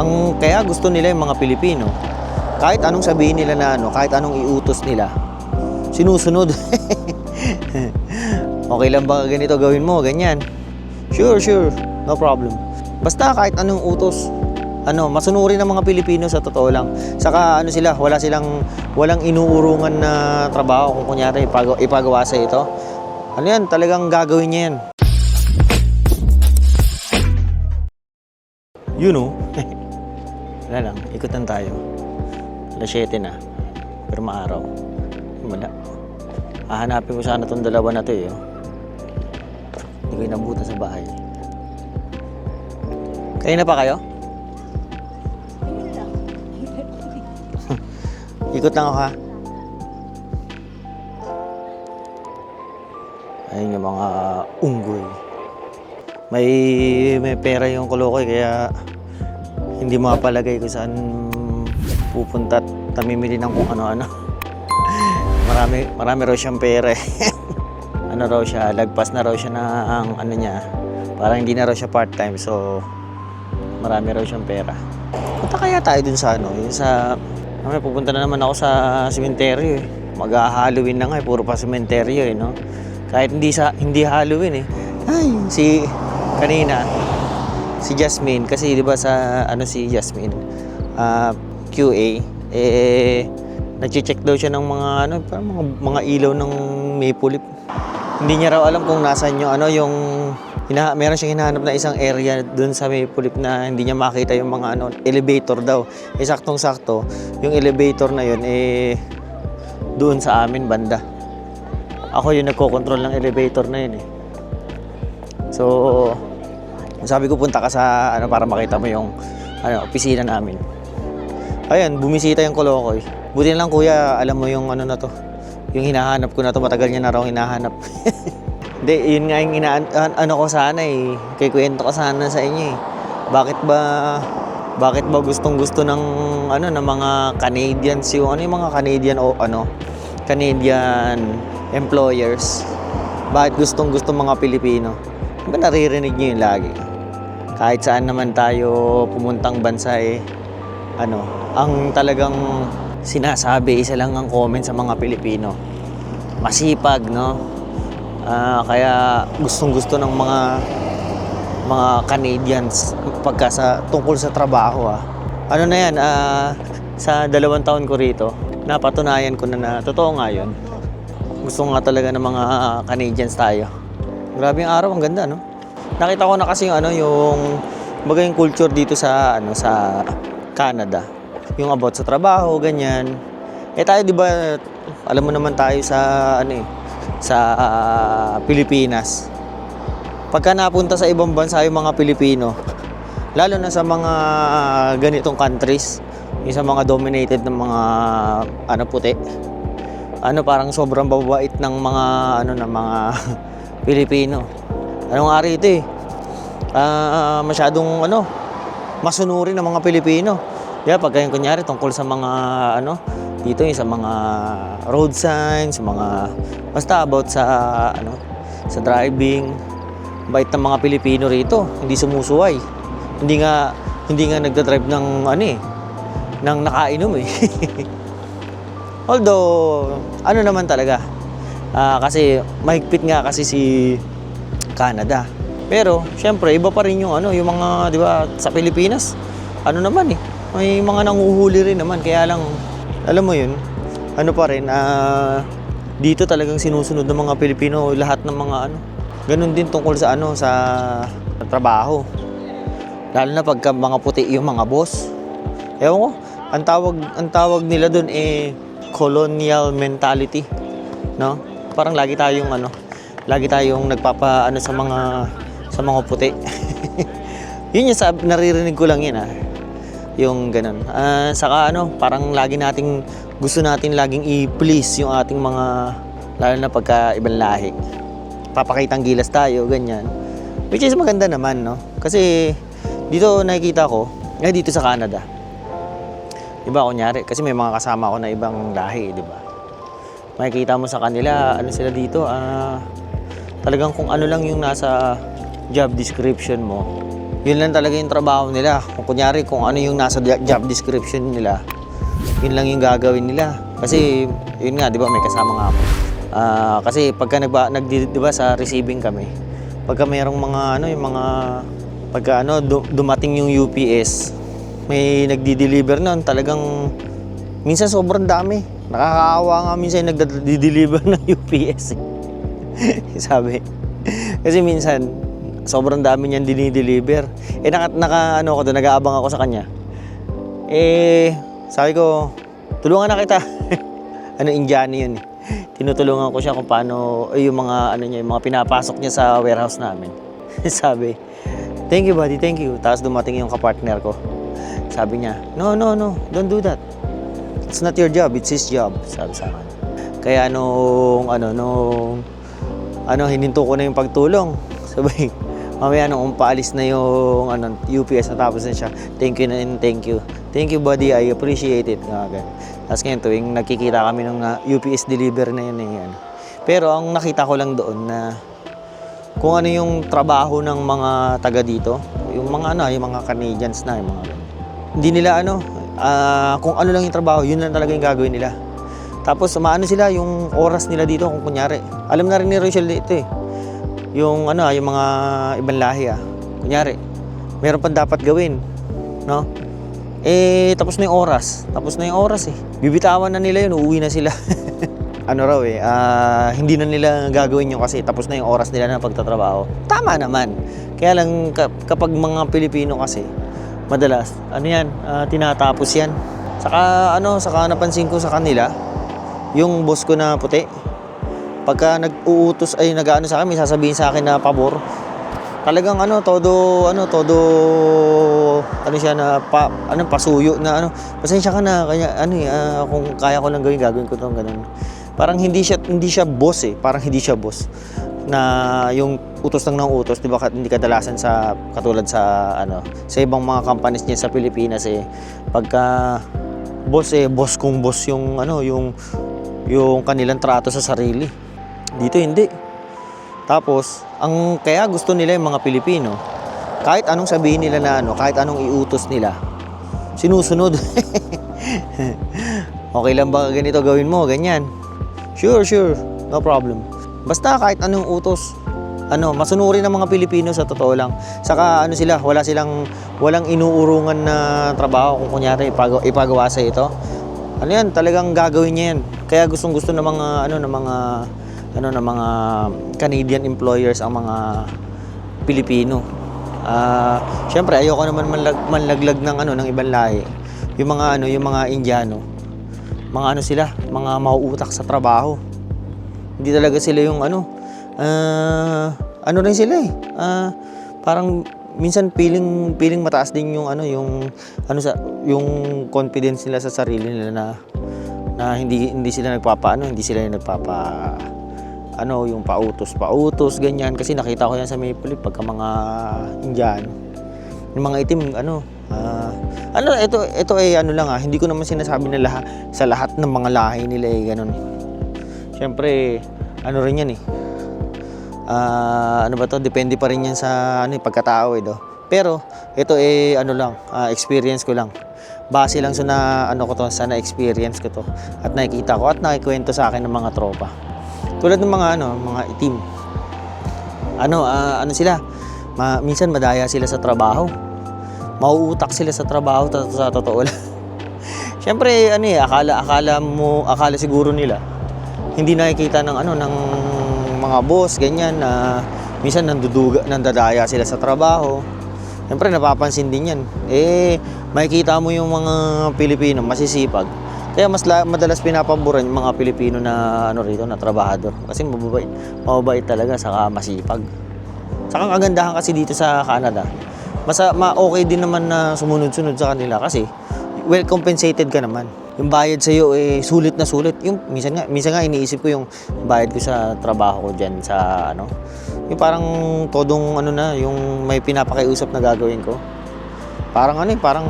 Ang kaya gusto nila yung mga Pilipino, kahit anong sabihin nila na ano, kahit anong iutos nila, sinusunod. okay lang ba ganito gawin mo, ganyan. Sure, sure, no problem. Basta kahit anong utos, ano, masunurin ng mga Pilipino sa totoo lang. Saka ano sila, wala silang walang inuurungan na trabaho kung kunyari ipagawa, ipagawa sa ito. Ano yan, talagang gagawin niya yan. You know, wala lang, ikutan tayo. Alas 7 na, pero maaraw. Wala. Hahanapin ko sana tong dalawa na to eh. oh. Hindi ko inabutan sa bahay. Kayo na pa kayo? Ikot lang ako ha. Ayun yung mga unggoy. May may pera yung kulokoy kaya hindi mapalagay kung saan pupunta at tamimili ng kung ano-ano. marami, marami raw siyang pera eh. ano raw siya, lagpas na raw siya ang ano niya. Parang hindi na raw siya part-time so marami raw siyang pera. Punta kaya tayo dun sa ano, yung sa... Mamaya pupunta na naman ako sa sementeryo eh. Mag-Halloween na nga eh, puro pa sementeryo eh, no? Kahit hindi sa hindi Halloween eh. Ay, si kanina si Jasmine kasi 'di ba sa ano si Jasmine ah, QA eh nagche-check daw siya ng mga ano parang mga, mga ilaw ng maple leaf. Hindi niya raw alam kung nasaan yung ano yung hina, meron siyang hinahanap na isang area doon sa maple leaf na hindi niya makita yung mga ano elevator daw. Eh saktong-sakto yung elevator na yun eh doon sa amin banda. Ako yung nagko-control ng elevator na yun eh. So, sabi ko punta ka sa ano para makita mo yung ano, opisina namin. Ayun, bumisita yung Kolokoy. Buti na lang kuya, alam mo yung ano na to. Yung hinahanap ko na to, matagal niya na raw hinahanap. Hindi, yun nga yung ina an- ano ko sana eh. Kay kwento ko sana sa inyo eh. Bakit ba bakit ba gustong gusto ng ano ng mga Canadians yung ano yung mga Canadian o ano Canadian employers bakit gustong gusto mga Pilipino Di ba naririnig niyo yun lagi kahit saan naman tayo pumuntang bansa eh ano ang talagang sinasabi isa lang ang comment sa mga Pilipino masipag no Ah, kaya gustong gusto ng mga mga Canadians pagka sa tungkol sa trabaho ah. Ano na yan, ah, sa dalawang taon ko rito, napatunayan ko na na totoo nga yun. Gusto nga talaga ng mga Canadians tayo. Grabe yung araw, ang ganda, no? Nakita ko na kasi yung ano, yung baga yung culture dito sa ano sa Canada. Yung about sa trabaho, ganyan. Eh tayo 'di ba, alam mo naman tayo sa ano eh, sa ah, Pilipinas. Pagka napunta sa ibang bansa yung mga Pilipino, lalo na sa mga ganitong countries, yung sa mga dominated ng mga ano puti. Ano parang sobrang babait ng mga ano ng mga Pilipino. Anong ari ito eh? Ah, masyadong ano, masunurin ng mga Pilipino. Kaya pag yung kunyari tungkol sa mga ano, dito yung sa mga road signs, sa mga basta about sa ano, sa driving, bait ng mga Pilipino rito, hindi sumusuway. Hindi nga hindi nga nagda-drive ng ano eh, ng nakainom eh. Although, ano naman talaga, ah, kasi mahigpit nga kasi si Canada. Pero, syempre, iba pa rin yung ano, yung mga, di ba, sa Pilipinas, ano naman eh, may mga nanguhuli rin naman. Kaya lang, alam mo yun, ano pa rin, ah, dito talagang sinusunod ng mga Pilipino lahat ng mga ano. Ganun din tungkol sa ano, sa trabaho. Lalo na pagka mga puti yung mga boss. Ewan ko, ang tawag, ang tawag nila doon eh colonial mentality. No? Parang lagi tayong ano, lagi tayong nagpapa ano sa mga sa mga puti. yun yung sab naririnig ko lang yun ah. Yung ganun. Ah, saka ano, parang lagi nating gusto natin laging i-please yung ating mga lalo na pagka ibang lahi. Papakitang gilas tayo, ganyan. Which is maganda naman, no? Kasi dito nakikita ko, eh dito sa Canada. 'Di ba kunyari, kasi may mga kasama ko na ibang lahi, 'di ba? Makikita mo sa kanila, ano sila dito, ah talagang kung ano lang yung nasa job description mo, yun lang talaga yung trabaho nila. Kung kunyari, kung ano yung nasa jo- job description nila, yun lang yung gagawin nila. Kasi, yun nga, di ba, may kasama nga ako. Ah, kasi pagka nagba, nag, di ba, sa receiving kami, pagka mayroong mga, ano, yung mga, pagka ano, du- dumating yung UPS, may nagdi-deliver nun, talagang, minsan sobrang dami. Nakakaawa nga minsan yung nagdi-deliver ng UPS. eh. Sabi. Kasi minsan, sobrang dami niyan dinideliver. Eh, naka, naka ano ko doon, nag-aabang ako sa kanya. Eh, sabi ko, tulungan na kita. ano, Indiano yun eh. Tinutulungan ko siya kung paano, eh, yung mga, ano niya, yung mga pinapasok niya sa warehouse namin. sabi, thank you buddy, thank you. Tapos dumating yung kapartner ko. Sabi niya, no, no, no, don't do that. It's not your job, it's his job. Sabi sa akin. Kaya nung, ano, nung, ano, hininto ko na yung pagtulong. Sabi, mamaya nung paalis na yung ano, UPS natapos na siya, thank you na and thank you. Thank you buddy, I appreciate it. Nga, ganun. Tapos ngayon tuwing nagkikita kami ng uh, UPS deliver na yun eh. Ano. Pero ang nakita ko lang doon na kung ano yung trabaho ng mga taga dito, yung mga ano, yung mga Canadians na, yung mga. Hindi nila ano, ah, kung ano lang yung trabaho, yun lang talaga yung gagawin nila. Tapos maano sila yung oras nila dito kung kunyari. Alam na rin ni Rachel dito eh. Yung ano, ah, yung mga ibang lahi ah. Kunyari, meron pa dapat gawin, no? Eh tapos na yung oras. Tapos na yung oras eh. Bibitawan na nila yun, uuwi na sila. ano raw eh, ah, hindi na nila gagawin yun kasi tapos na yung oras nila na pagtatrabaho. Tama naman. Kaya lang ka- kapag mga Pilipino kasi, madalas, ano yan, ah, tinatapos yan. Saka ano, saka napansin ko sa kanila, yung boss ko na puti, pagka nag-uutos ay nag-ano sa akin, sasabihin sa akin na pabor. Talagang ano, todo ano, todo ano siya na pa, ano pasuyo na ano. Pasensya ka na kanya ano ah, kung kaya ko lang gawin, gagawin ko 'tong ganun. Parang hindi siya hindi siya boss eh, parang hindi siya boss na yung utos lang ng utos, 'di ba? Hindi kadalasan sa katulad sa ano, sa ibang mga companies niya sa Pilipinas eh pagka boss eh boss kung boss yung ano, yung yung kanilang trato sa sarili. Dito hindi. Tapos, ang kaya gusto nila yung mga Pilipino, kahit anong sabihin nila na ano, kahit anong iutos nila, sinusunod. okay lang ba ganito gawin mo, ganyan. Sure, sure, no problem. Basta kahit anong utos, ano, masunurin ng mga Pilipino sa totoo lang. Saka ano sila, wala silang walang inuurungan na trabaho kung kunyari ipagawa, ipagawa sa ito. Ano yan, talagang gagawin niya yan. Kaya gustong gusto ng mga ano ng mga ano ng mga Canadian employers ang mga Pilipino. Ah, syempre ayoko naman manlag, manlaglag ng ano ng ibang lahi. Yung mga ano, yung mga Indiano. Mga ano sila, mga mauutak sa trabaho. Hindi talaga sila yung ano, ah, ano rin sila eh. Ah, parang minsan feeling feeling mataas din yung ano yung ano sa yung confidence nila sa sarili nila na na hindi hindi sila nagpapaano, hindi sila nagpapa ano, yung pautos, pautos, ganyan. Kasi nakita ko yan sa Maple Leaf pagka mga Indiano. Yung mga itim, ano, ah, ano, ito, ito eh, ano lang ah, hindi ko naman sinasabi na lahat, sa lahat ng mga lahi nila eh, ganun. Siyempre, ano rin yan eh. Ah, ano ba to? Depende pa rin yan sa ano, eh, pagkatao eh, do. Pero, ito eh, ano lang, ah, experience ko lang. Base lang sa na, ano ko to, sa na-experience ko to. At nakikita ko at nakikwento sa akin ng mga tropa. Tulad ng mga ano, mga itim. Ano, ah, ano sila? Ma, minsan madaya sila sa trabaho. Mauutak sila sa trabaho ta- sa totoo lang. Siyempre, ano eh, akala, akala mo, akala siguro nila, hindi nakikita ng ano, ng mga boss, ganyan, na minsan nanduduga, nandadaya sila sa trabaho. Siyempre, napapansin din yan. Eh, makikita mo yung mga Pilipino, masisipag. Kaya mas la- madalas pinapaboran yung mga Pilipino na ano rito, na trabahador. Kasi mababait, mababait talaga, saka masipag. Saka ang kagandahan kasi dito sa Canada, masa, ma okay din naman na sumunod-sunod sa kanila kasi well compensated ka naman. Yung bayad sa iyo eh sulit na sulit. Yung minsan nga minsan nga iniisip ko yung bayad ko sa trabaho ko diyan sa ano. Yung parang todong ano na, yung may pinapakiusap na gagawin ko. Parang ano eh, parang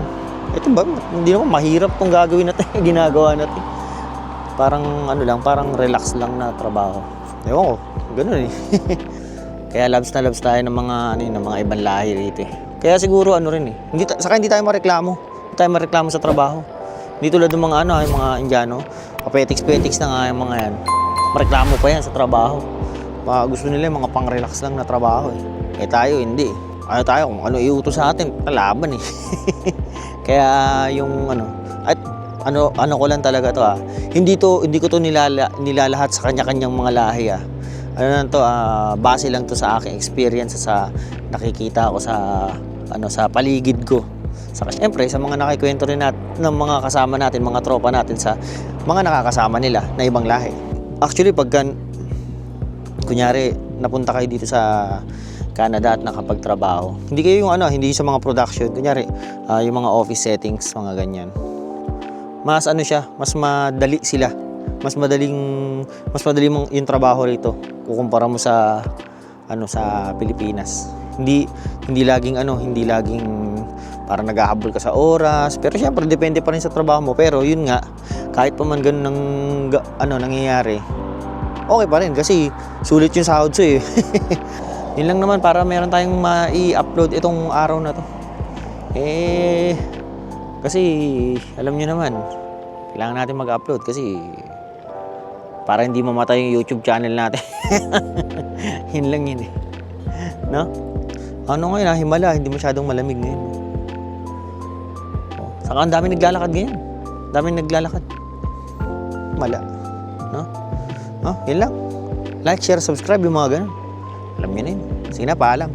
ito ba hindi naman mahirap tong gagawin natin, ginagawa natin. Parang ano lang, parang relax lang na trabaho. Ewan ko, ganun eh. Kaya loves na loves tayo ng mga ano yun, ng mga ibang lahi rito eh. Kaya siguro ano rin eh. Hindi, saka hindi tayo mareklamo. Hindi tayo mareklamo sa trabaho. Hindi tulad ng mga ano, yung mga Indiano. Papetiks-petiks na nga yung mga yan. Mareklamo pa yan sa trabaho. Baka gusto nila yung mga pang-relax lang na trabaho eh. Eh tayo hindi eh. Ano tayo, kung ano iutos sa atin, kalaban eh. Kaya yung ano, at ano ano ko lang talaga to ah. Hindi to hindi ko to nilala, nilalahat sa kanya-kanyang mga lahi ah. Ano lang to ah, base lang to sa aking experience sa nakikita ko sa ano sa paligid ko. Saka syempre sa mga nakikwento rin nat ng mga kasama natin, mga tropa natin sa mga nakakasama nila na ibang lahi. Actually pagka kunyari napunta kayo dito sa Canada at nakapagtrabaho. Hindi kayo yung ano, hindi sa mga production, kunyari ah, yung mga office settings, mga ganyan. Mas ano siya, mas madali sila. Mas madaling mas madali mong yung trabaho rito kukumpara mo sa ano sa Pilipinas. Hindi hindi laging ano, hindi laging para naghahabol ka sa oras. Pero syempre depende pa rin sa trabaho mo. Pero yun nga, kahit pa man ganun ng ano nangyayari, okay pa rin kasi sulit yung sahod so eh. Yun lang naman para meron tayong ma-i-upload itong araw na to. Eh, kasi alam nyo naman, kailangan natin mag-upload kasi para hindi mamatay yung YouTube channel natin. yun lang yun eh. No? Ano ngayon ah, himala, hindi masyadong malamig ngayon. Saka ang dami naglalakad ngayon. Ang dami naglalakad. Mala. No? Oh, yun lang. Like, share, subscribe yung mga ganun. Alam niyo na yun. Sige na, paalam.